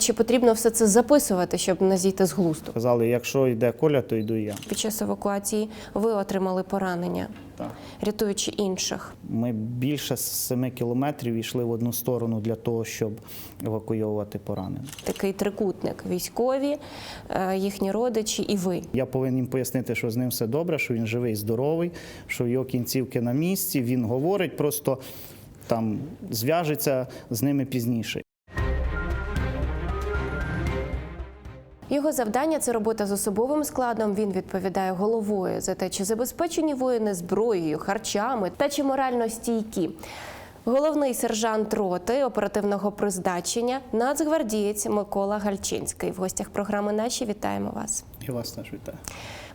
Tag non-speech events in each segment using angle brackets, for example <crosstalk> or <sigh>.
Чи потрібно все це записувати, щоб не зійти з глузду? Казали, якщо йде Коля, то йду я. Під час евакуації ви отримали поранення, Так. рятуючи інших. Ми більше 7 кілометрів йшли в одну сторону для того, щоб евакуйовувати поранених. Такий трикутник: військові, е, їхні родичі і ви. Я повинен їм пояснити, що з ним все добре, що він живий, здоровий, що його кінцівки на місці. Він говорить, просто там зв'яжеться з ними пізніше. Його завдання це робота з особовим складом. Він відповідає головою за те, чи забезпечені воїни зброєю, харчами та чи морально стійкі. Головний сержант роти оперативного призначення, нацгвардієць Микола Гальчинський. В гостях програми наші вітаємо вас. І вас вітаю.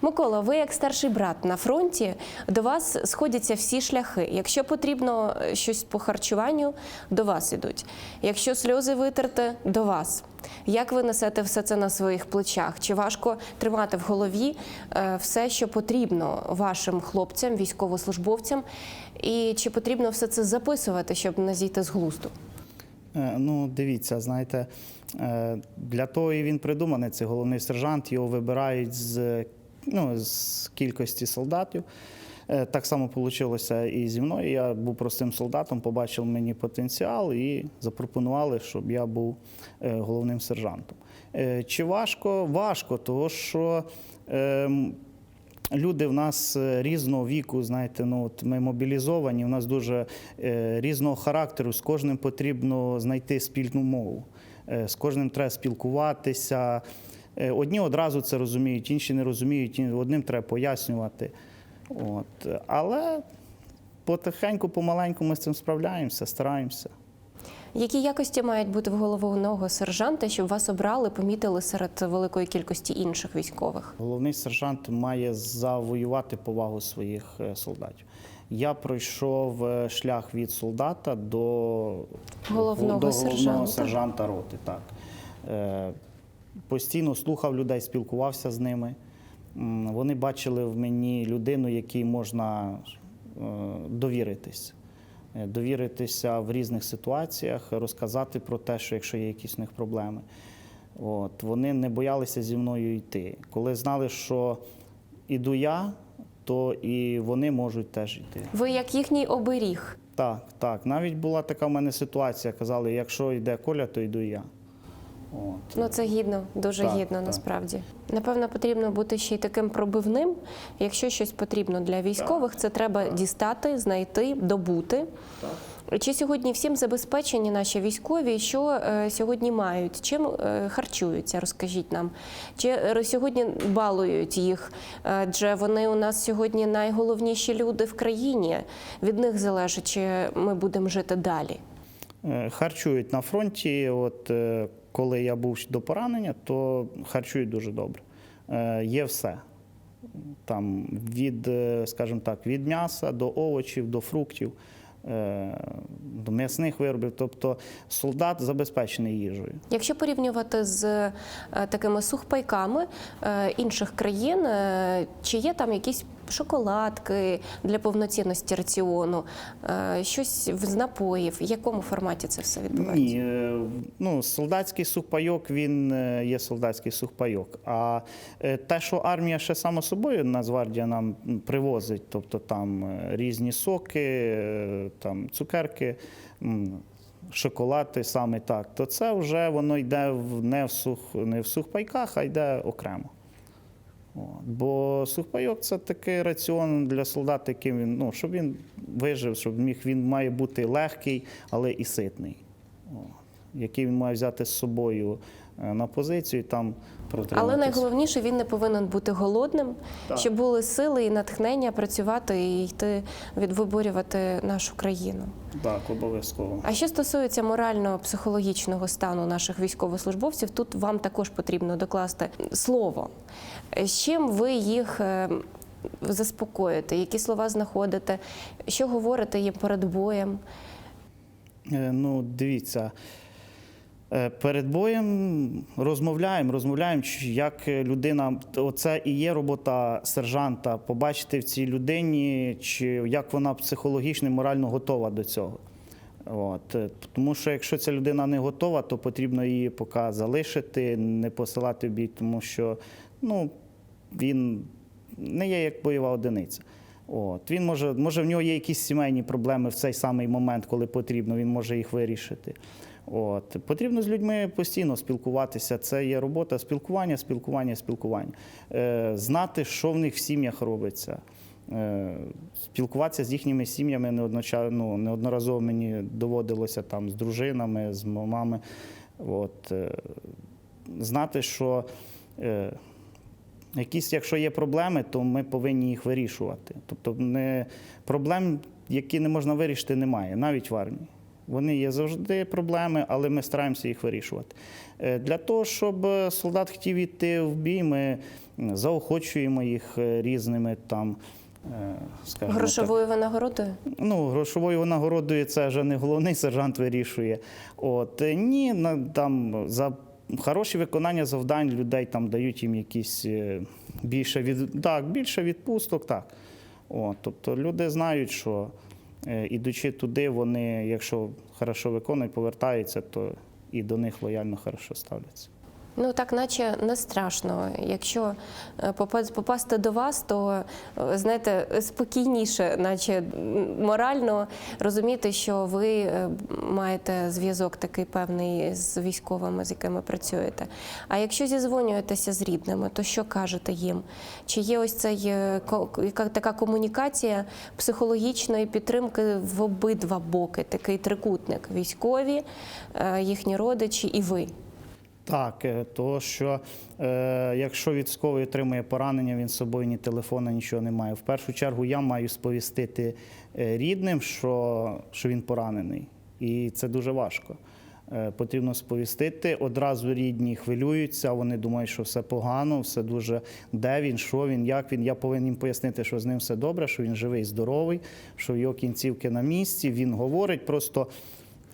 Микола, ви як старший брат на фронті, до вас сходяться всі шляхи. Якщо потрібно е, щось по харчуванню, до вас ідуть. Якщо сльози витерти, до вас. Як ви несете все це на своїх плечах? Чи важко тримати в голові е, все, що потрібно вашим хлопцям, військовослужбовцям? І чи потрібно все це записувати, щоб не зійти з глузду? Е, Ну, дивіться, знаєте, е, для того і він придуманий, це головний сержант, його вибирають з, ну, з кількості солдатів. Е, Так само вийшло і зі мною. Я був простим солдатом, побачив мені потенціал і запропонували, щоб я був головним сержантом. Чи важко? Важко, тому що. Люди в нас е, різного віку, знаєте, ну от ми мобілізовані, у нас дуже е, різного характеру. З кожним потрібно знайти спільну мову. Е, з кожним треба спілкуватися. Одні одразу це розуміють, інші не розуміють, одним треба пояснювати. От. Але потихеньку, помаленьку ми з цим справляємося, стараємося. Які якості мають бути в головного сержанта, щоб вас обрали, помітили серед великої кількості інших військових? Головний сержант має завоювати повагу своїх е, солдатів. Я пройшов е, шлях від солдата до Головного до сержанта. головного сержанта роти. Так. Е, Постійно слухав людей, спілкувався з ними. Вони бачили в мені людину, якій можна довіритись. Е, Довіритися в різних ситуаціях, розказати про те, що якщо є якісь у них проблеми. От, вони не боялися зі мною йти. Коли знали, що іду я, то і вони можуть теж йти. Ви як їхній оберіг. Так, так. Навіть була така в мене ситуація. Казали, якщо йде Коля, то йду я. От. Ну це гідно, дуже Так, гідно так. насправді. Напевно, потрібно бути ще й таким пробивним. Якщо щось потрібно для військових, це треба дістати, знайти, добути. Чи сьогодні всім забезпечені наші військові? Що е, сьогодні мають? Чим е, харчуються? Розкажіть нам. Чи е, сьогодні балують їх? Адже вони у нас сьогодні найголовніші люди в країні. Від них залежить, чи ми будемо жити далі. Е, Харчують на фронті. От е, коли я був до поранення, то харчують дуже добре. Е, Є все. Там від, е, скажімо так, від м'яса до овочів, до фруктів, е, до м'ясних виробів. Тобто солдат забезпечений їжею. Якщо порівнювати з такими сухпайками інших країн, чи є там якісь шоколадки для повноцінності раціону, е, щось з напоїв? В якому форматі це все відбувається? Ні, е, ну, солдатський сухпайок він е, є солдатський сухпайок. А те, що армія ще само собою Нацгвардія нам привозить, тобто там різні соки, там цукерки, шоколади, саме так, то це вже воно йде в, не, в сух, не в сухпайках, а йде окремо. От. Бо сухпайок це такий раціон для солдата, яким він, ну, щоб він вижив, щоб міг, він має бути легкий, але і ситний. От. Який він має взяти з собою на позицію там Але найголовніше він не повинен бути голодним, Так. щоб були сили і натхнення працювати і йти відвиборювати нашу країну. Так, обов'язково. А що стосується морально-психологічного стану наших військовослужбовців, тут вам також потрібно докласти слово. З чим ви їх е, заспокоїте? Які слова знаходите? Що говорите їм перед боєм? Е, Ну, дивіться. Е, Перед боєм розмовляємо, розмовляємо, як людина. Оце і є робота сержанта, побачити в цій людині, чи як вона психологічно і морально готова до цього. От. е, Тому що якщо ця людина не готова, то потрібно її поки залишити, не посилати в бій, тому що ну, він не є як бойова одиниця. От. Він може, може, в нього є якісь сімейні проблеми в цей самий момент, коли потрібно, він може їх вирішити. От. Потрібно з людьми постійно спілкуватися. Це є робота, спілкування, спілкування, спілкування. Е, знати, що в них в сім'ях робиться. Е, спілкуватися з їхніми сім'ями ну, неодноразово мені доводилося там з дружинами, з мамами. От, е, знати, що е, якісь, якщо є проблеми, то ми повинні їх вирішувати. Тобто не, проблем, які не можна вирішити, немає, навіть в армії. Вони є завжди проблеми, але ми стараємося їх вирішувати. Е, Для того, щоб солдат хотів йти в бій, ми заохочуємо їх е, різними там. е, скажімо так, Грошовою винагородою? Ну, грошовою винагородою це вже не головний сержант вирішує. От ні, там за хороші виконання завдань людей там дають їм якісь більше від так, більше відпусток. Так. От, тобто люди знають, що ідучи туди, вони, якщо хорошо виконують, повертаються, то і до них лояльно хорошо ставляться. Ну так, наче не страшно. Якщо е, попасти до вас, то е, знаєте, спокійніше, наче морально розуміти, що ви е, маєте зв'язок такий певний з військовими, з якими працюєте. А якщо зізвонюєтеся з рідними, то що кажете їм? Чи є ось цей така комунікація психологічної підтримки в обидва боки? Такий трикутник: військові, їхні родичі і ви? Так, е, то що е, якщо військовий отримує поранення, він з собою ні телефона, нічого не має. В першу чергу я маю сповістити е, рідним, що, що він поранений. І це дуже важко. Е, потрібно сповістити. Одразу рідні хвилюються, вони думають, що все погано, все дуже де він, що він, як він. Я повинен їм пояснити, що з ним все добре, що він живий, здоровий, що його кінцівки на місці. Він говорить просто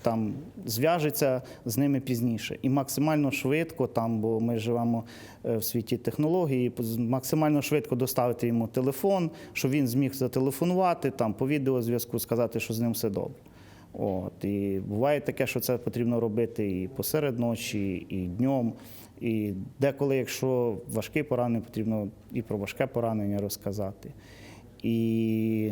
там зв'яжеться з ними пізніше. І максимально швидко, там, бо ми живемо е, в світі технології, максимально швидко доставити йому телефон, щоб він зміг зателефонувати, там, по відеозв'язку сказати, що з ним все добре. От. І буває таке, що це потрібно робити і посеред ночі, і днем. І деколи, якщо важкий поранений, потрібно і про важке поранення розказати. І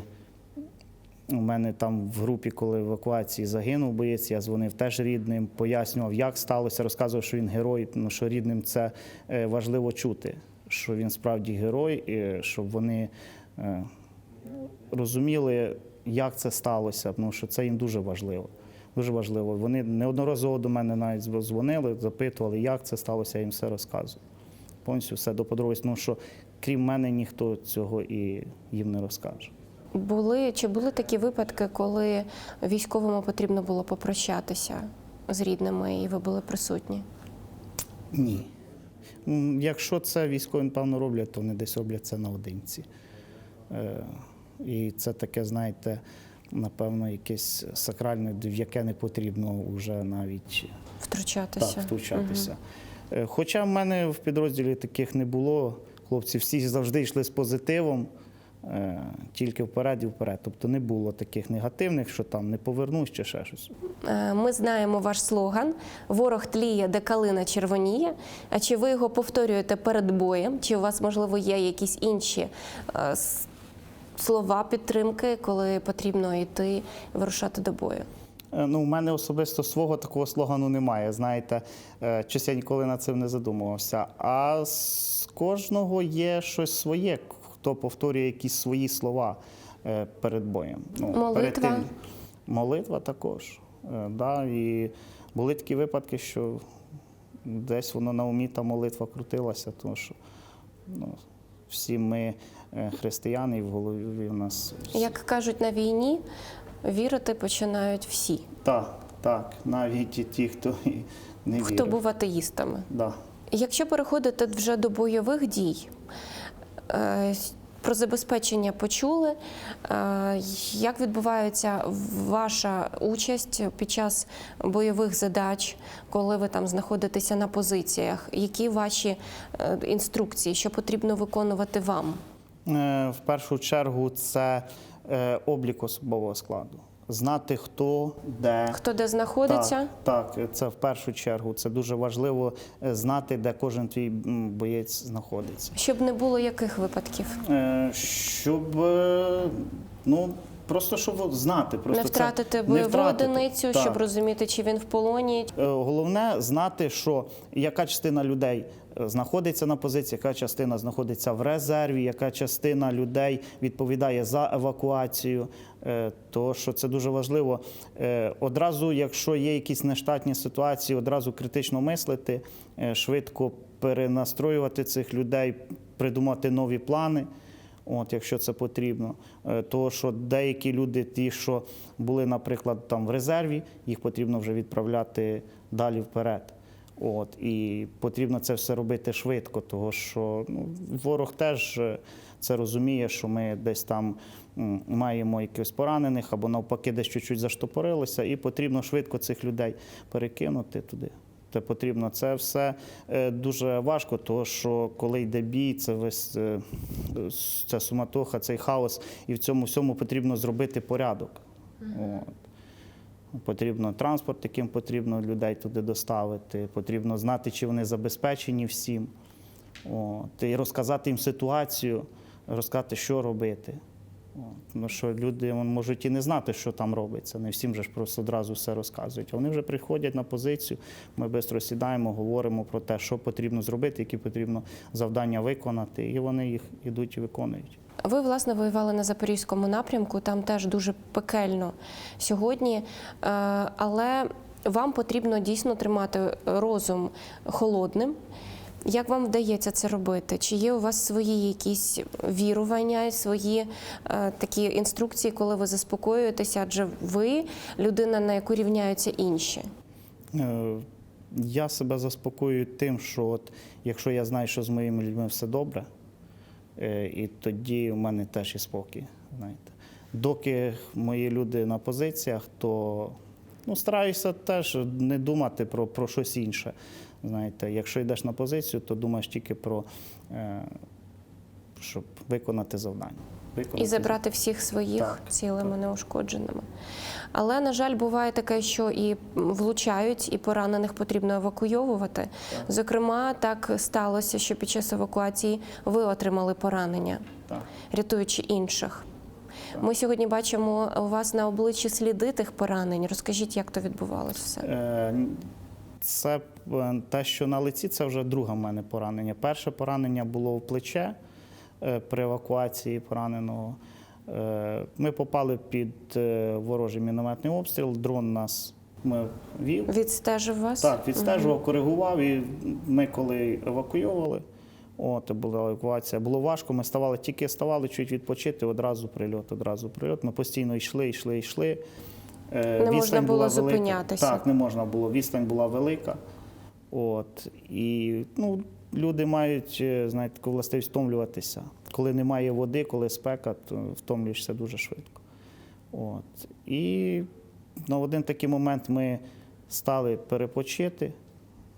у мене там в групі, коли в евакуації загинув боєць, я дзвонив теж рідним, пояснював, як сталося, розказував, що він герой, тому що рідним це е, важливо чути, що він справді герой, і щоб вони е, розуміли, як це сталося, тому що це їм дуже важливо. Дуже важливо. Вони неодноразово до мене навіть дзвонили, запитували, як це сталося, я їм все розказував. Повністю все до подробиць, тому що крім мене ніхто цього і їм не розкаже. Були чи були такі випадки, коли військовому потрібно було попрощатися з рідними, і ви були присутні? Ні. Якщо це військові, напевно, роблять, то вони десь роблять це наодинці. Е, І це таке, знаєте, напевно, якесь сакральне, в яке не потрібно вже навіть Втручатися? так, втручатися. Е, Хоча в мене в підрозділі таких не було. Хлопці всі завжди йшли з позитивом, тільки вперед і вперед. Тобто не було таких негативних, що там не повернусь чи ще щось. Е, Ми знаємо ваш слоган Ворог тліє, де калина червоніє. А чи ви його повторюєте перед боєм? Чи у вас, можливо, є якісь інші е, слова підтримки, коли потрібно йти вирушати до бою? Е, Ну, у мене особисто свого такого слогану немає. Знаєте, Е, щось я ніколи над цим не задумувався. А з кожного є щось своє, хто повторює якісь свої слова е, перед боєм. Ну, перед Молитва? Молитва також. Е, Да, і були такі випадки, що десь воно на умі та молитва крутилася, тому що ну, всі ми е, християни, і в голові в нас. Як кажуть на війні, вірити починають всі, Так, так, навіть і ті, хто і не хто вірив. був атеїстами. Да. Якщо переходити вже до бойових дій, про забезпечення почули. Е, Як відбувається ваша участь під час бойових задач, коли ви там знаходитеся на позиціях? Які ваші е, інструкції, що потрібно виконувати вам? Е, В першу чергу це е, облік особового складу. Знати, хто де. Хто де знаходиться? Так, так, це в першу чергу. Це дуже важливо е, знати, де кожен твій боєць знаходиться. Щоб не було яких випадків? Е, Щоб е, ну просто щоб знати, просто не втратити бойову одиницю, щоб розуміти, чи він в полоні. Головне знати, що яка частина людей знаходиться на позиції, яка частина знаходиться в резерві, яка частина людей відповідає за евакуацію. Е, То що це дуже важливо. Е, Одразу, якщо є якісь нештатні ситуації, одразу критично мислити, е, швидко перенастроювати цих людей, придумати нові плани. От, якщо це потрібно, то що деякі люди, ті, що були, наприклад, там в резерві, їх потрібно вже відправляти далі вперед. От, і потрібно це все робити швидко, тому що ну, ворог теж е, це розуміє, що ми десь там маємо якихось поранених або навпаки десь чуть-чуть заштопорилося, і потрібно швидко цих людей перекинути туди. Це потрібно. Це все е, дуже важко, тому що коли йде бій, це весь е, ця суматоха, цей хаос, і в цьому всьому потрібно зробити порядок. От. Потрібно транспорт, яким потрібно людей туди доставити, потрібно знати, чи вони забезпечені всім. От. І розказати їм ситуацію, розказати, що робити. От. Тому що люди можуть і не знати, що там робиться. Не всім же ж просто одразу все розказують. Вони вже приходять на позицію, ми швидко сідаємо, говоримо про те, що потрібно зробити, які потрібно завдання виконати, і вони їх ідуть і виконують. Ви власне воювали на запорізькому напрямку, там теж дуже пекельно сьогодні. Е, Але вам потрібно дійсно тримати розум холодним. Як вам вдається це робити? Чи є у вас свої якісь вірування, свої е, такі інструкції, коли ви заспокоюєтеся? Адже ви людина, на яку рівняються інші? Е, Я себе заспокоюю тим, що от, якщо я знаю, що з моїми людьми все добре, і тоді в мене теж і спокій. Знаєте. Доки мої люди на позиціях, то ну, стараюся теж не думати про, про щось інше. Знаєте, якщо йдеш на позицію, то думаєш тільки про е, щоб виконати завдання. Виконати І забрати всіх своїх Так, цілими неушкодженими. Але, на жаль, буває таке, що і влучають, і поранених потрібно евакуйовувати. Зокрема, так сталося, що під час евакуації ви отримали поранення, Так. рятуючи інших. Ми сьогодні бачимо у вас на обличчі сліди тих поранень. Розкажіть, як то відбувалося все. Е, Це е, те, що на лиці, це вже друге в мене поранення. Перше поранення було в плече при евакуації пораненого. Е, Ми попали під е, ворожий мінометний обстріл. Дрон нас ми вів. Відстежив вас? Так, відстежував, коригував. І ми коли евакуйовували, от була евакуація, було важко. Ми ставали, тільки ставали чуть відпочити, одразу прильот, одразу прильот. Ми постійно йшли, йшли, йшли. Е, Не можна було була велика. зупинятися. Так, не можна було. Відстань була велика. От. І ну, люди мають, е, знаєте, таку властивість втомлюватися. Коли немає води, коли спека, то втомлюєшся дуже швидко. От. І на один такий момент ми стали перепочити,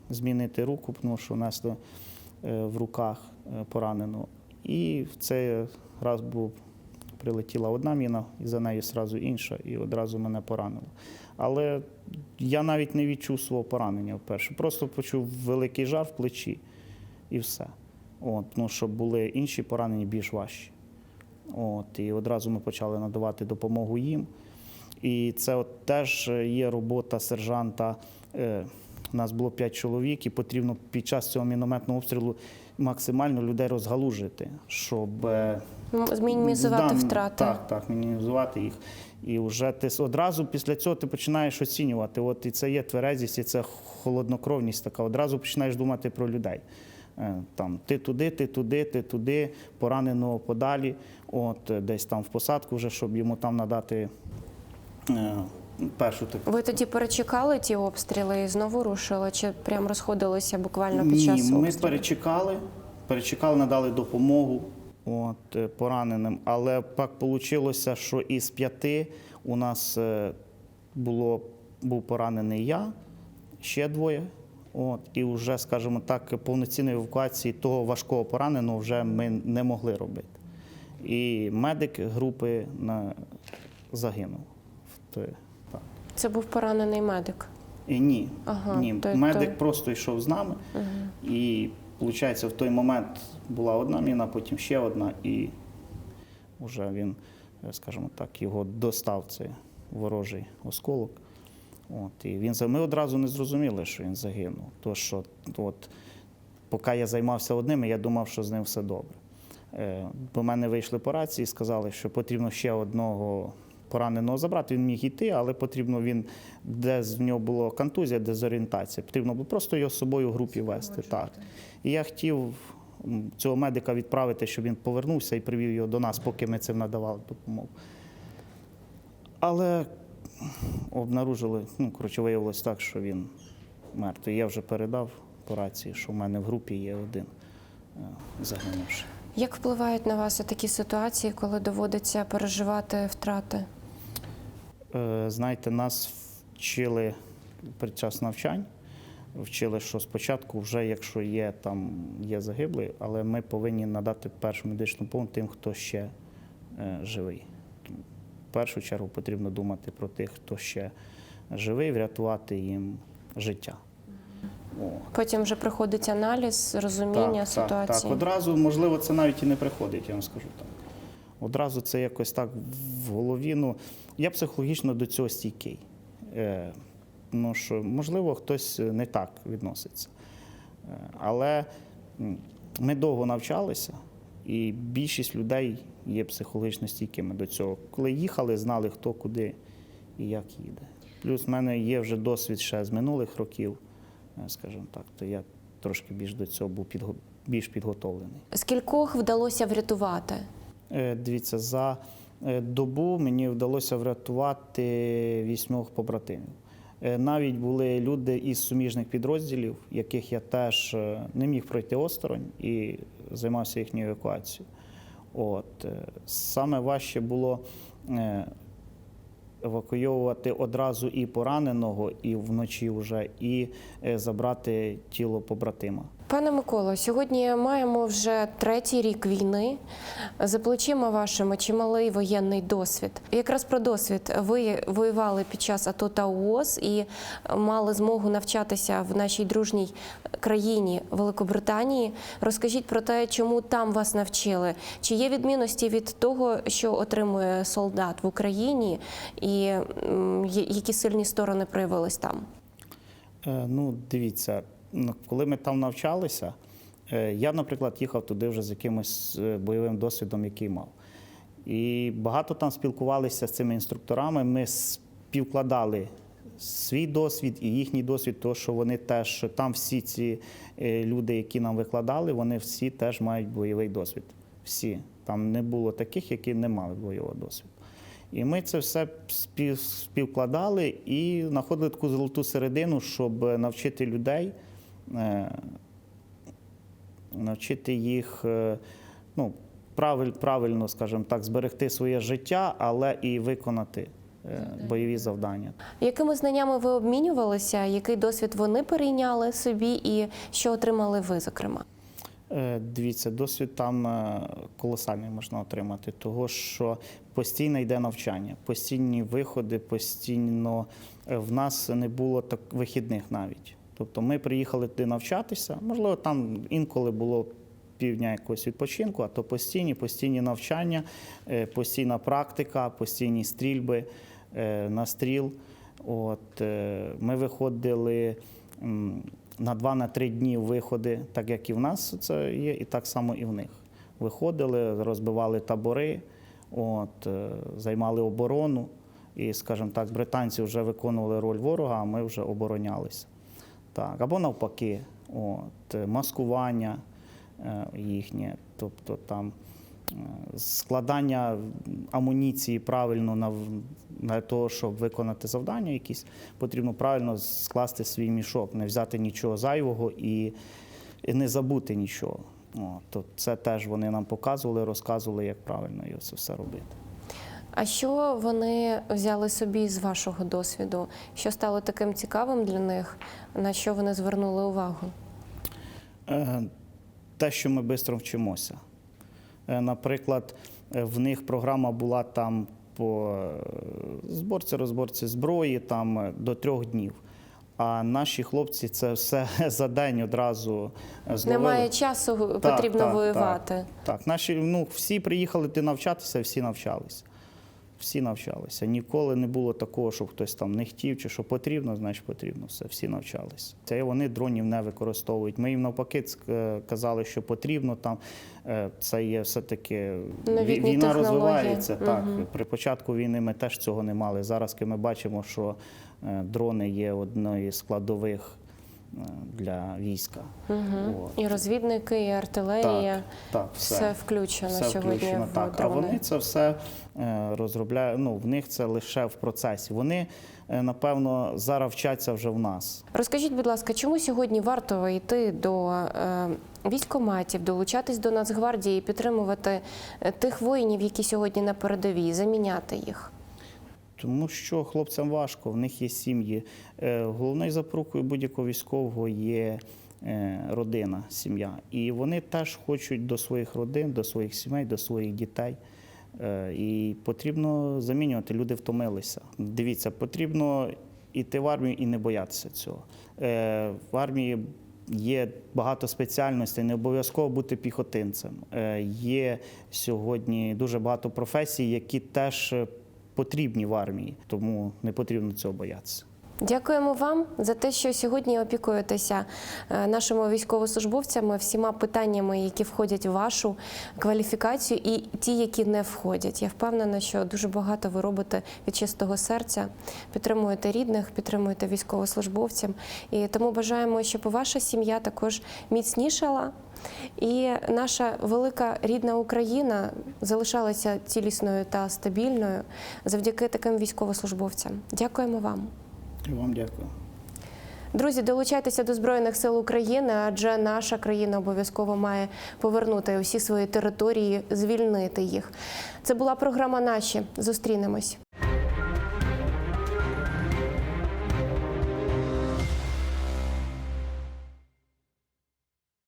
змінити руку, тому що несли е, в руках е, поранену. І в цей раз був, прилетіла одна міна, і за нею одразу інша, і одразу мене поранило. Але я навіть не відчув свого поранення вперше. Просто почув великий жар в плечі і все. От, тому що були інші поранені більш важчі. От, і одразу ми почали надавати допомогу їм. І це от теж є робота сержанта. Е, У нас було 5 чоловік, і потрібно під час цього мінометного обстрілу максимально людей розгалужити, щоб е, Мінімізувати Да, втрати. Так, так, мінімізувати їх. І вже ти одразу після цього ти починаєш оцінювати. От і це є тверезість, і це холоднокровність така. Одразу починаєш думати про людей. Е, Там ти туди, ти туди, ти туди, пораненого подалі, от е, десь там в посадку, вже щоб йому там надати е, першу таку. Ви тоді перечекали ті обстріли і знову рушили, чи прям розходилися буквально під час Ні, ми обстрілу? перечекали, перечекали, надали допомогу от, е, пораненим. Але так вийшло, що із п'яти у нас е, було, був поранений я, ще двоє. От, і вже, скажімо так, повноцінної евакуації того важкого пораненого вже ми не могли робити. І медик групи на, загинув так. Це був поранений медик. І ні, Ага, ні. то- медик то- просто йшов з нами, і виходить, в той момент була одна міна, потім ще одна, і вже він, е, скажімо так, його достав цей ворожий осколок. От, і він ми одразу не зрозуміли, що він загинув. То, що, от, поки я займався одним, я думав, що з ним все добре. Е, До мене вийшли по рації і сказали, що потрібно ще одного пораненого забрати. Він міг йти, але потрібно він, де з- в нього була контузія, дезорієнтація. Потрібно було просто його з собою в групі вести. Так. І я хотів цього медика відправити, щоб він повернувся і привів його до нас, поки ми цим надавали допомогу. Але обнаружили, ну, коротше, виявилось так, що він мертвий. Я вже передав по рації, що в мене в групі є один е, загинувший. Як впливають на вас такі ситуації, коли доводиться переживати втрати? Е, Знаєте, нас вчили під час навчань, вчили, що спочатку, вже якщо є там є загиблий, але ми повинні надати першу медичну допомогу тим, хто ще е, живий. Тому В першу чергу потрібно думати про тих, хто ще живий, врятувати їм життя. О. Потім вже приходить аналіз, розуміння Так, ситуації. Так, одразу, можливо, це навіть і не приходить, я вам скажу так. Одразу це якось так в голові. Ну, я психологічно до цього стійкий. Е, ну, що, можливо, хтось не так відноситься. Е, але ми довго навчалися, і більшість людей є психологічно стійкими до цього. Коли їхали, знали, хто куди і як їде. Плюс в мене є вже досвід ще з минулих років, е, скажімо так, то я трошки більш до цього був підго- більш підготовлений. Скількох вдалося врятувати? Е, Дивіться, за е, добу мені вдалося врятувати вісьмох побратимів. Е, Навіть були люди із суміжних підрозділів, яких я теж е, не міг пройти осторонь і займався їхньою евакуацією. От. е, Саме важче було евакуйовувати одразу і пораненого, і вночі вже, і забрати тіло побратима. Пане Миколо, сьогодні маємо вже третій рік війни. За плечима вашими чималий воєнний досвід. Якраз про досвід. Ви воювали під час АТО та УОЗ і мали змогу навчатися в нашій дружній країні Великобританії. Розкажіть про те, чому там вас навчили. Чи є відмінності від того, що отримує солдат в Україні, і які сильні сторони проявились там? Е, Ну, дивіться, коли ми там навчалися, е, я, наприклад, їхав туди вже з якимось е, бойовим досвідом, який мав. І багато там спілкувалися з цими інструкторами. Ми співкладали свій досвід і їхній досвід, то що вони теж там всі ці е, люди, які нам викладали, вони всі теж мають бойовий досвід. Всі. Там не було таких, які не мали бойового досвіду. І ми це все спів, співкладали і знаходили таку золоту середину, щоб навчити людей, навчити їх е, ну, правиль, правильно, скажімо так, зберегти своє життя, але і виконати е, бойові завдання. Якими знаннями ви обмінювалися? Який досвід вони перейняли собі, і що отримали ви, зокрема? Е, Дивіться, досвід там е, колосальний можна отримати, того що постійно йде навчання, постійні виходи, постійно е, в нас не було так вихідних навіть. Тобто ми приїхали туди навчатися, можливо, там інколи було півдня якогось відпочинку, а то постійні, постійні навчання, е, постійна практика, постійні стрільби, е, настріл. От, е, ми виходили на два на три дні виходи, так як і в нас це є, і так само і в них. Виходили, розбивали табори, от, займали оборону. І, скажімо так, британці вже виконували роль ворога, а ми вже оборонялися. Так, або навпаки, от, е, маскування е, їхнє, тобто там е, складання амуніції правильно на, на того, щоб виконати завдання якісь, потрібно правильно скласти свій мішок, не взяти нічого зайвого і, і не забути нічого. О, то це теж вони нам показували, розказували, як правильно це все робити. А що вони взяли собі з вашого досвіду? Що стало таким цікавим для них? На що вони звернули увагу? Е, те, що ми швидко вчимося. Е, Наприклад, в них програма була там по е, зборці, розборці зброї там до трьох днів. А наші хлопці це все <laughs> за день одразу зловили. Немає часу, Так, потрібно так, воювати. Так, так. Наші, ну, всі приїхали ти навчатися, всі навчалися. Всі навчалися. Ніколи не було такого, щоб хтось там не хотів чи що потрібно, значить потрібно все. Всі навчалися. Це вони дронів не використовують. Ми їм навпаки казали, що потрібно там. Е, Це є все-таки Новітні війна технології. розвивається. Так. При початку війни ми теж цього не мали. Зараз ми бачимо, що е, дрони є одною з складових е, для війська. От. І розвідники, і артилерія. Так, Все, включено все сьогодні включено, в так. А вони це все е, розробляють. Ну, в них це лише в процесі. Вони, е, напевно, зараз вчаться вже в нас. Розкажіть, будь ласка, чому сьогодні варто йти до е, військоматів, долучатись до Нацгвардії, підтримувати е, тих воїнів, які сьогодні на передовій, заміняти їх? Тому що хлопцям важко, в них є сім'ї. Е, Головною запорукою будь-якого військового є е, родина, сім'я. І вони теж хочуть до своїх родин, до своїх сімей, до своїх дітей. Е, І потрібно замінювати. Люди втомилися. Дивіться, потрібно йти в армію і не боятися цього. В армії є багато спеціальностей, не обов'язково бути піхотинцем. Є сьогодні дуже багато професій, які теж потрібні в армії, тому не потрібно цього боятися. Дякуємо вам за те, що сьогодні опікуєтеся е, нашими військовослужбовцями всіма питаннями, які входять в вашу кваліфікацію, і ті, які не входять. Я впевнена, що дуже багато ви робите від чистого серця, підтримуєте рідних, підтримуєте військовослужбовцям. І тому бажаємо, щоб ваша сім'я також міцнішала. І наша велика рідна Україна залишалася цілісною та стабільною завдяки таким військовослужбовцям. Дякуємо вам. Вам дякую. Друзі, долучайтеся до Збройних сил України, адже наша країна обов'язково має повернути усі свої території, звільнити їх. Це була програма Наші. Зустрінемось.